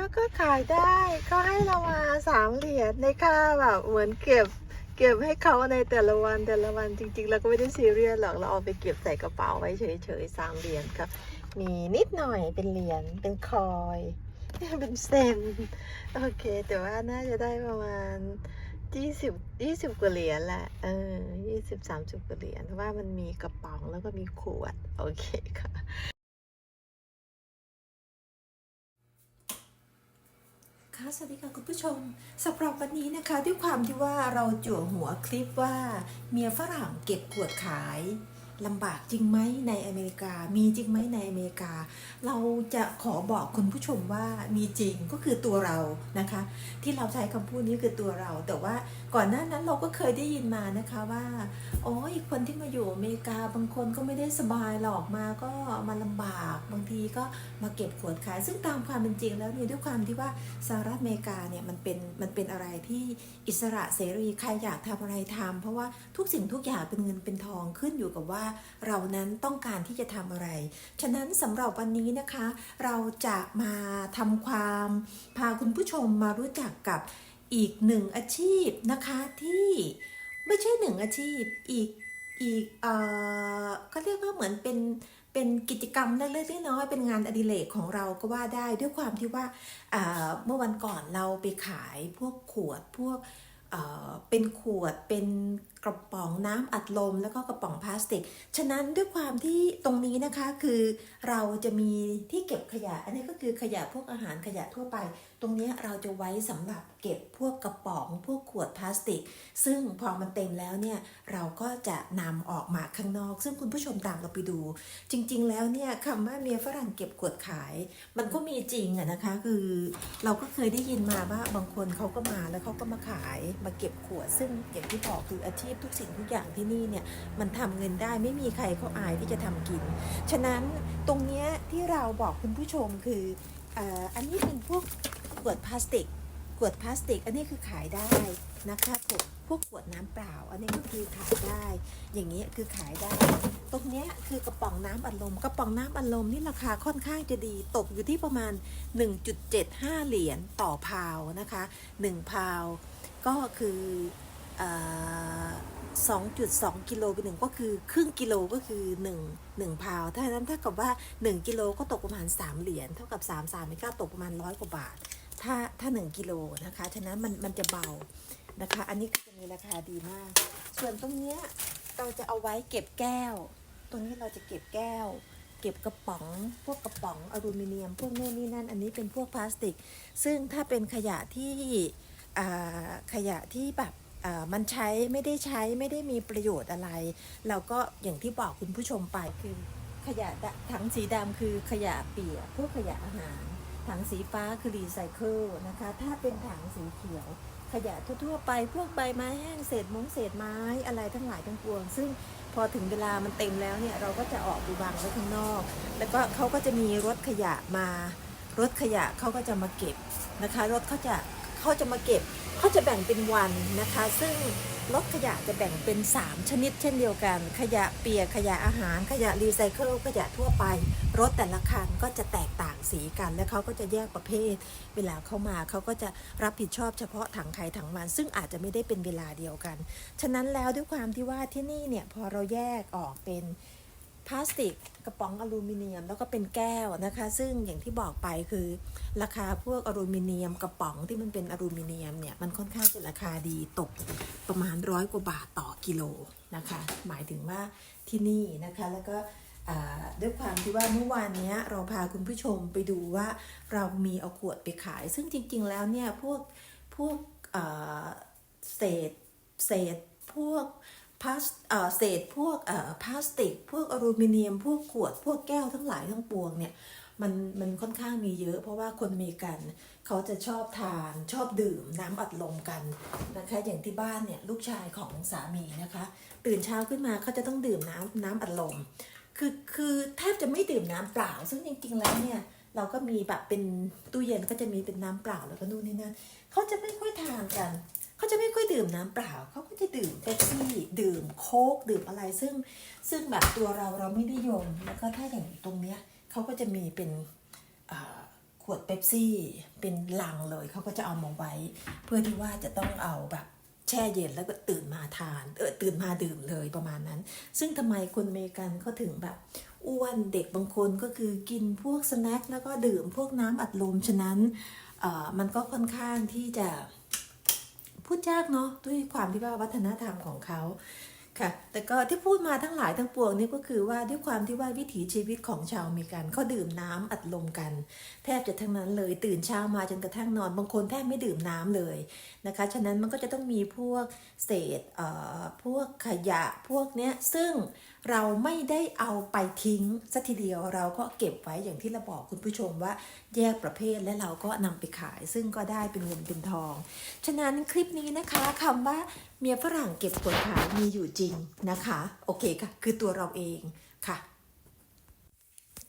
เขาก็ขายได้เขาให้เรามาสามเหรียญในค่าแบบเหมือนเก็บเก็บให้เขาในแต่ละวันแต่ละวันจริงๆเราก็ไม่ได้ซีเรียสหรอกเราเอาไปเก็บใส่กระเป๋าไว้เฉยๆสามเหรียญครับมีนิดหน่อยเป็นเหรียญเป็นคอยเป็นเซนโอเค แต่ว่าน่าจะได้ประมาณยี่สิบยี่สิบกว่าเหรียญแหละเออยี่สิบสามสิบกว่าเหรียญเพราะว่ามันมีกระป๋องแล้วก็มีขวด โอเคค่ะ ค่ะ สวัสดีค่ะคุณผู้ชมสำหรับวันนี้นะคะ ด้วยความที่ว่าเราจั่วหัวคลิปว่า เมียฝรั่งเก็บขวดขายลำบากจริงไหมในอเมริกา มีจริงไหมในอเมริกา เราจะขอบอกคุณผู้ชมว่ามีจริงก็คือตัวเรานะคะ ที่เราใช้คำพูดนี้คือตัวเรา แต่ว่า ก่อนหน้านั้นเราก็เคยได้ยินมานะคะว่าโอ้ยคนที่มาอยู่อเมริกาบางคนก็ไม่ได้สบายหรอกมาก็มาลำบาก บางทีก็มาเก็บขวดขาย ซึ่งตามความเป็นจริงแล้วเนี่ยด้วยความที่ว่าสหรัฐอเมริกาเนี่ยมันเป็นมันเป็นอะไรที่อิสระเสรีใครอยากทำอะไรทำเพราะว่าทุกสิ่งทุกอย่างเป็นเงินเป็นทองขึ้นอยู่กับว่า เรานั้นต้องการที่จะทำอะไร ฉะนั้นสำหรับวันนี้นะคะ เราจะมาทำความพาคุณผู้ชมมารู้จักกับ อีกหนึ่งอาชีพนะคะที่ไม่ใช่หนึ่งอาชีพอีกอีกเอ่อก็เรียกว่าเหมือนเป็นเป็นกิจกรรมเล็กๆน้อยๆเป็นงานอดิเรกของเราก็ว่าได้ด้วยความที่ว่าเมื่อวันก่อนเราไปขายพวกขวดพวกเป็นขวดเป็น กระป๋องน้ำอัดลม แล้วก็กระป๋องพลาสติก ฉะนั้นด้วยความที่ตรงนี้นะคะคือเราจะมีที่เก็บขยะ อันนี้ก็คือขยะพวกอาหารขยะทั่วไป ตรงนี้เราจะไว้สำหรับเก็บพวกกระป๋องพวกขวดพลาสติก ซึ่งพอมันเต็มแล้วเนี่ยเราก็จะนำออกมาข้างนอก ซึ่งคุณผู้ชมตามเราไปดู จริง ๆ แล้วเนี่ยคำว่าเมียฝรั่งเก็บขวดขาย มันก็มีจริงอะนะคะคือเราก็เคยได้ยินมาว่าบางคนเขาก็มาแล้วเขาก็มาขายมาเก็บขวด ซึ่งอย่างที่บอกคืออาชีพทุกสิ่งทุกอย่างที่นี่เนี่ยมันทำเงินได้ไม่มีใครเขาอายที่จะทำกิน ฉะนั้นตรงเนี้ยที่เราบอกคุณผู้ชมคืออ,อันนี้เป็นพวกขวดพลาสติกขวดพลาสติก อันนี้คือขายได้นะคะพวกพวกขวดน้ำเปล่า อันนี้ก็คือขายได้ อย่างนี้ยคือขายได้ ตรงเนี้ยคือกระป๋องน้ำอัดลม กระป๋องน้ำอัดลมนี่ราคาค่อนข้างจะดี ตกอยู่ที่ประมาณ 1.75 เหรียญต่อพาวนะคะ 1 พาวก็คือ 2.2 กิโลเป็นหนึ่งก็คือครึ่งกิโลก็คือ1 1พาวถ้านั้นถ้ากับว่า 1 กิโลก็ตกประมาณ 3 เหรียญเท่ากับ 3 3ไม่ก็ตกประมาณร้อยกว่าบาท ถ้าถ้า 1 กิโลนะคะ ฉะนั้นมันมันจะเบานะคะ อันนี้ก็จะมีราคาดีมาก ส่วนตรงเนี้ยเราจะเอาไว้เก็บแก้ว ตรงนี้เราจะเก็บแก้ว เก็บกระป๋อง พวกกระป๋องอลูมิเนียม พวกโน่นนี่นั่น อันนี้เป็นพวกพลาสติก ซึ่งถ้าเป็นขยะที่ขยะที่แบบ มันใช้ไม่ได้ใช้ไม่ได้มีประโยชน์อะไร เราก็อย่างที่บอกคุณผู้ชมไปคือขยะถังสีดำคือขยะเปียกพวกขยะอาหาร ถังสีฟ้าคือรีไซเคิลนะคะ ถ้าเป็นถังสีเขียว ขยะทั่วๆไปพวกใบไม้แห้งเศษมงเศษไม้อะไรทั้งหลายทั้งปวง ซึ่งพอถึงเวลามันเต็มแล้วเนี่ยเราก็จะออกไปวางไว้ข้างนอก แล้วก็เขาก็จะมีรถขยะมารถขยะเขาก็จะมาเก็บนะคะ รถเขาจะเขาจะมาเก็บ เขาจะแบ่งเป็นวันนะคะ ซึ่งรถขยะจะแบ่งเป็น 3 ชนิดเช่นเดียวกัน ขยะเปียกขยะอาหาร ขยะรีไซเคิลขยะทั่วไป รถแต่ละคันก็จะแตกต่างสีกัน และเขาก็จะแยกประเภท เวลาเขามาเขาก็จะรับผิดชอบเฉพาะถังใครถังมัน ซึ่งอาจจะไม่ได้เป็นเวลาเดียวกัน ฉะนั้นแล้วด้วยความที่ว่าที่นี่เนี่ยพอเราแยกออกเป็น พลาสติกกระป๋องอลูมิเนียมแล้วก็เป็นแก้วนะคะ ซึ่งอย่างที่บอกไปคือ ราคาพวกอลูมิเนียมกระป๋องที่มันเป็นอลูมิเนียมเนี่ยมันค่อนข้างจะราคาดีตกประมาณร้อยกว่าบาทต่อกิโลนะคะ หมายถึงว่าที่นี่นะคะแล้วก็ด้วยความที่ว่าเมื่อวานเนี้ยเราพาคุณผู้ชมไปดูว่าเรามีเอาขวดไปขาย ซึ่งจริง ๆ แล้วเนี่ยพวกพวกเศษเศษพวก พลาสเศษพวกพลาสติก พวกอลูมิเนียม พวกขวด พวกแก้วทั้งหลายทั้งปวงเนี่ยมันมันค่อนข้างมีเยอะ เพราะว่าคนอเมริกันเขาจะชอบทานชอบดื่มน้ำอัดลมกันนะคะอย่างที่บ้านเนี่ยลูกชายของสามีนะคะ ตื่นเช้าขึ้นมาเขาจะต้องดื่มน้ำน้ำอัดลมคือคือแทบจะไม่ดื่มน้ำเปล่า ซึ่งจริง ๆ แล้วเนี่ยเราก็มีแบบเป็นตู้เย็นก็จะมีเป็นน้ำเปล่าแล้วก็นู่นนี่นั่นเขาจะไม่ค่อยทานกัน เขาจะไม่ค่อยดื่มน้ำเปล่า เขาก็จะดื่มเป๊ปซี่ ดื่มโค้ก ดื่มอะไร ซึ่งซึ่งแบบตัวเราเราไม่นิยม แล้วก็ถ้าอย่างตรงเนี้ยเขาก็จะมีเป็นขวดเป๊ปซี่ เป็นลังเลย เขาก็จะเอามาไว้ เพื่อที่ว่าจะต้องเอาแบบแช่เย็นแล้วก็ตื่นมาทาน เออตื่นมาดื่มเลยประมาณนั้น ซึ่งทำไมคนอเมริกันเขาถึงแบบอ้วนเด็กบางคนก็คือกินพวกสแน็คแล้วก็ดื่มพวกน้ำอัดลมฉะนั้นเออมันก็ค่อนข้างที่จะ พูดยากเนาะด้วยความที่ว่าวัฒนธรรมของเขาค่ะ แต่ก็ที่พูดมาทั้งหลายทั้งปวงนี่ก็คือว่าด้วยความที่ว่าวิถีชีวิตของชาวอเมริกันเขาดื่มน้ำอัดลมกัน แทบจะทั้งนั้นเลยตื่นเช้ามาจนกระทั่งนอนบางคนแทบไม่ดื่มน้ำเลยนะคะฉะนั้นมันก็จะต้องมีพวกเศษเอ่อพวกขยะพวกเนี้ยซึ่ง เราไม่ได้เอาไปทิ้งสัทีเดียวเราก็เก็บไว้อย่างที่เราบอกคุณผู้ชมว่าแยกประเภทและเราก็นำไปขาย ซึ่งก็ได้เป็นเงินเป็นทอง ฉะนั้นคลิปนี้นะคะคำว่าเมียฝรั่งเก็บกดขายมีอยู่จริงนะคะ โอเคค่ะ คือตัวเราเองค่ะ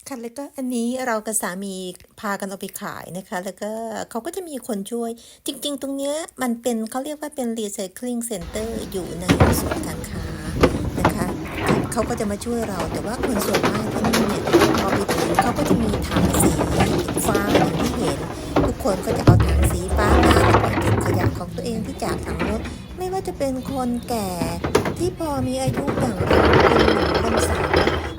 ค่ะแล้วก็อันนี้เรากับสามีพากันเอาไปขายนะคะ แล้วก็เขาก็จะมีคนช่วย จริง ๆ ตรงเนี้ยมันเป็นเขาเรียกว่าเป็น recycling center อยู่ในส่วนการค้า เขาก็จะมาช่วยเรา แต่ว่าคนส่วนมากที่นี่เนี่ยพอไปถึงเขาก็จะมีถังสีฟ้าอย่างที่เห็น ทุกคนก็จะเอาถังสีฟ้ามาแล้วก็เก็บขยะของตัวเองที่จากถังรถ ไม่ว่าจะเป็นคนแก่ที่พอมีอายุอย่างเราเป็นหนุ่มคนสาว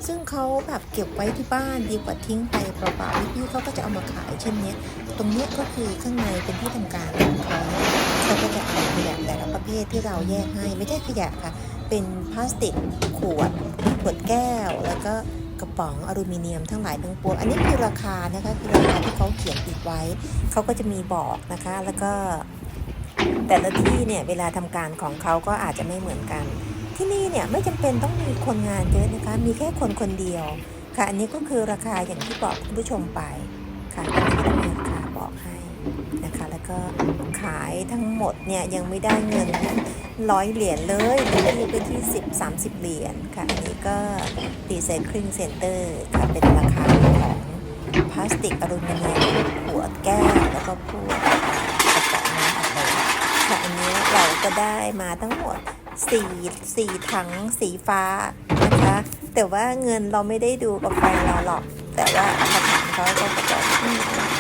ซึ่งเขาแบบเก็บไว้ที่บ้านดีกว่าทิ้งไปเปล่าๆพี่ๆเขาก็จะเอามาขายเช่นนี้ตรงนี้ก็คือข้างในเป็นที่ทำการของเขาเขาก็จะเอาขยะแต่ละประเภทที่เราแยกให้ไม่ใช่ขยะค่ะ เป็นพลาสติกขวด ขวดแก้ว แล้วก็กระป๋องอลูมิเนียมทั้งหลายทั้งปวง อันนี้คือราคานะคะคือราคาที่เขาเขียนติดไว้ เขาก็จะมีบอกนะคะ แล้วก็แต่ละที่เนี่ยเวลาทำการของเขาก็อาจจะไม่เหมือนกัน ที่นี่เนี่ยไม่จำเป็นต้องมีคนงานเยอะนะคะ มีแค่คนคนเดียวค่ะ อันนี้ก็คือราคาอย่างที่บอกคุณผู้ชมไปค่ะอันนี้ก็มีราคาบอกให้นะคะ แล้วก็ขายทั้งหมดเนี่ยยังไม่ได้เงิน ร้อยเหรียญเลยมีไปที่10 30เหรียญค่ะ อันนี้ก็ Recycling Center ค่ะเป็นราคาของพลาสติกอลูมิเนียมขวแก้วแล้วก็พวกกระป๋องน้ำอัดลมค่ะอันนี้เราก็ได้มาทั้งหมด4 4ถังสีฟ้านะคะ แต่ว่าเงินเราไม่ได้ดูกับแฟเราหรอก แต่ว่ามาถามเขาก็บอก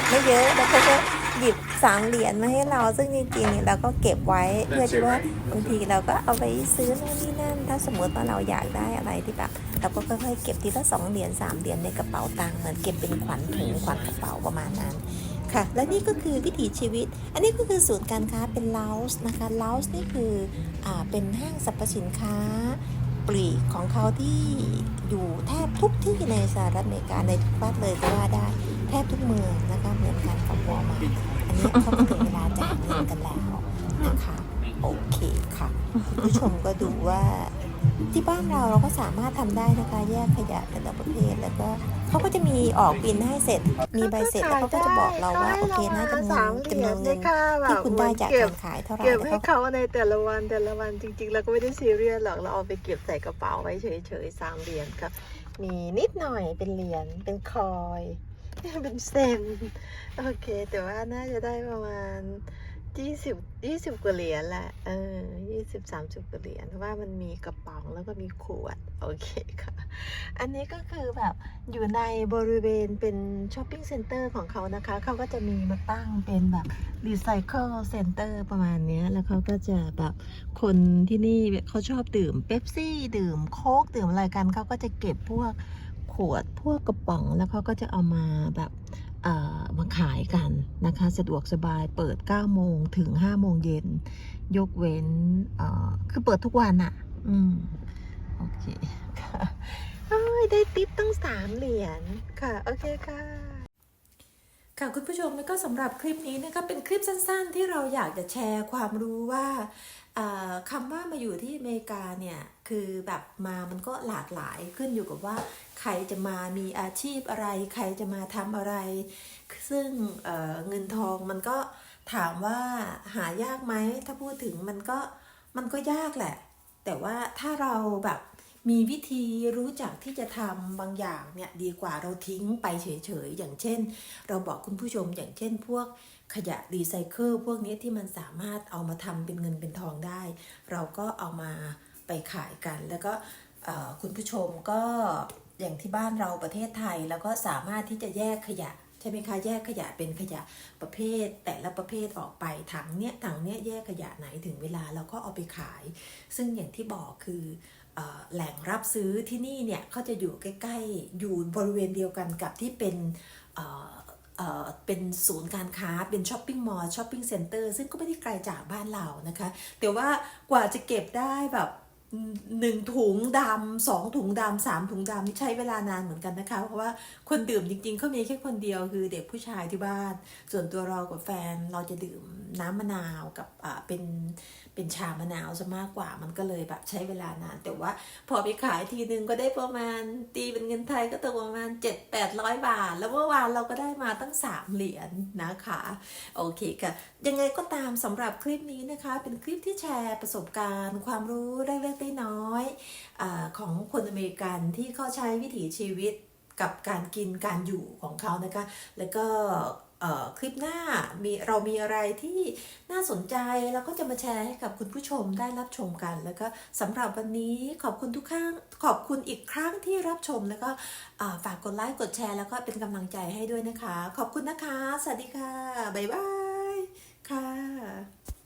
ไม่เยอะแล้วเขาก็ หยิบสามเหรียญมาให้เราซึ่งจริงๆเนี่ยเราก็เก็บไว้เพื่อที่ว่าบางทีเราก็เอาไปซื้อนู่นนี่นั่น ถ้าสมมติว่าเราอยากได้อะไรที่แบบเราก็ค่อยๆเก็บทีละสองเหรียญสามเหรียญในกระเป๋าตังค์เหมือนเก็บเป็นขวัญถุงขวัญกระเป๋าประมาณนั้นค่ะและนี่ก็คือวิถีชีวิต อันนี้ก็คือศูนย์การค้าเป็นลาวส์นะคะลาวส์นี่คืออ่าเป็นห้างสรรพสินค้าปลีกของเขาที่อยู่แทบทุกที่ในสหรัฐอเมริกาในทุกรัฐเลยก็ว่าได้แทบทุกเมืองนะคะเหมือนกันกับวอลมาร์อันนี้เขาก็ถึงเวลาจ่ายเงินกันแล้วนะคะโอเคค่ะคุณผู้ชมก็ดูว่าที่บ้านเราเราก็สามารถทำได้นะคะแยกขยะแต่ละประเภทแล้วก็เขาก็จะมีออกบินให้เสร็จ มีใบเสร็จแล้วเขาก็จะบอกเราว่าโอเคนะจำนวนจำนวนเงินที่คุณได้จากการขายเท่าไหร่เก็บแล้วให้เขาเขาในแต่ละวันแต่ละวันจริงๆเราก็ไม่ได้ซีเรียสหรอกเราเอาไปเก็บใส่กระเป๋าไว้เฉยๆสามเหรียญครับมีนิดหน่อยเป็นเหรียญเป็นคอย เป็นเซนโอเค แต่ว่าน่าจะได้ประมาณยี่สิบยี่สิบกว่าเหรียญแหละเออยี่สิบสามสิบกว่าเหรียญเพราะว่ามันมีกระป๋องแล้วก็มีขวด โอเคค่ะ อันนี้ก็คือแบบอยู่ในบริเวณเป็นช้อปปิ้งเซ็นเตอร์ของเขานะคะ เขาก็จะมีมาตั้งเป็นแบบรีไซเคิลเซ็นเตอร์ประมาณนี้แล้วเขาก็จะแบบคนที่นี่เขาชอบดื่มเป๊ปซี่ ดื่มโค้กดื่มอะไรกันเขาก็จะเก็บพวก วดพวกกระป๋องแล้วเขาก็จะเอามาแบบมาขายกันนะคะ สะดวกสบายเปิด 9 โมงถึง 5 โมงเย็น ยกเว้นคือเปิดทุกวันอะอืม โอเคค่ะโอ้ยได้ติปตั้งสามเหรียญค่ะ โอเคค่ะ ค่ะคุณผู้ชมแล้วก็สำหรับคลิปนี้นะคะเป็นคลิปสั้นๆ ที่เราอยากจะแชร์ความรู้ว่าคำว่ามาอยู่ที่อเมริกาเนี่ยคือแบบมามันก็หลากหลายขึ้นอยู่กับว่า ใครจะมามีอาชีพอะไร ใครจะมาทำอะไร ซึ่งเเงินทองมันก็ถามว่าหายากไหมถ้าพูดถึงมันก็มันก็ยากแหละ แต่ว่าถ้าเราแบบ มีวิธีรู้จักที่จะทำบางอย่างเนี่ยดีกว่าเราทิ้งไปเฉยๆ อย่างเช่น เราบอกคุณผู้ชมอย่างเช่น พวกขยะรีไซเคิลพวกนี้ที่มันสามารถเอามาทำเป็นเงินเป็นทองได้ เราก็เอามาไปขายกัน แล้วก็คุณผู้ชมก็อย่างที่บ้านเราประเทศไทยแล้วก็สามารถที่จะแยกขยะใช่ไหมคะแยกขยะเป็นขยะประเภท แต่ละประเภทออกไปถังเนี้ยถังเนี้ยแยกขยะไหนถึงเวลาเราก็เอาไปขาย ซึ่งอย่างที่บอกคือ แหล่งรับซื้อที่นี่เนี่ยเขาจะอยู่ใกล้ๆ อยู่บริเวณเดียวกันกับที่เป็นเเเป็นศูนย์การค้าเป็นช้อปปิ้งมอลล์ช้อปปิ้งเซ็นเตอร์ซึ่งก็ไม่ได้ไกลจากบ้านเรานะคะ แต่ว่ากว่าจะเก็บได้แบบหนึ่งถุงดำสองถุงดำสามถุงดำนี่ใช้เวลานานเหมือนกันนะคะ เพราะว่าคนดื่มจริงๆเขามีแค่คนเดียวคือเด็กผู้ชายที่บ้าน ส่วนตัวเรากับแฟนเราจะดื่มน้ำมะนาวกับเป็นเป็นชามะนาวซะมากกว่ามันก็เลยแบบใช้เวลานาน แต่ว่าพอไปขายทีนึงก็ได้ประมาณตีเป็นเงินไทยก็ตกประมาณ 7 8 0 0 บาท แล้วเมื่อวานเราก็ได้มาตั้ง 3 เหรียญนะคะ โอเคค่ะ ยังไงก็ตามสำหรับคลิปนี้นะคะ เป็นคลิปที่แชร์ประสบการณ์ ความรู้เล็กได้น้อยอาของคนอเมริกันที่เขาใช้วิถีชีวิตกับการกินการอยู่ของเขานะคะ แล้วก็ คลิปหน้ามีเรามีอะไรที่น่าสนใจแล้วก็จะมาแชร์ให้กับคุณผู้ชมได้รับชมกัน แล้วก็สำหรับวันนี้ขอบคุณทุกครั้งขอบคุณอีกครั้งที่รับชมแล้วก็ฝากกดไลค์กดแชร์แล้วก็เป็นกำลังใจให้ด้วยนะคะ ขอบคุณนะคะ สวัสดีค่ะ บ๊ายบายค่ะ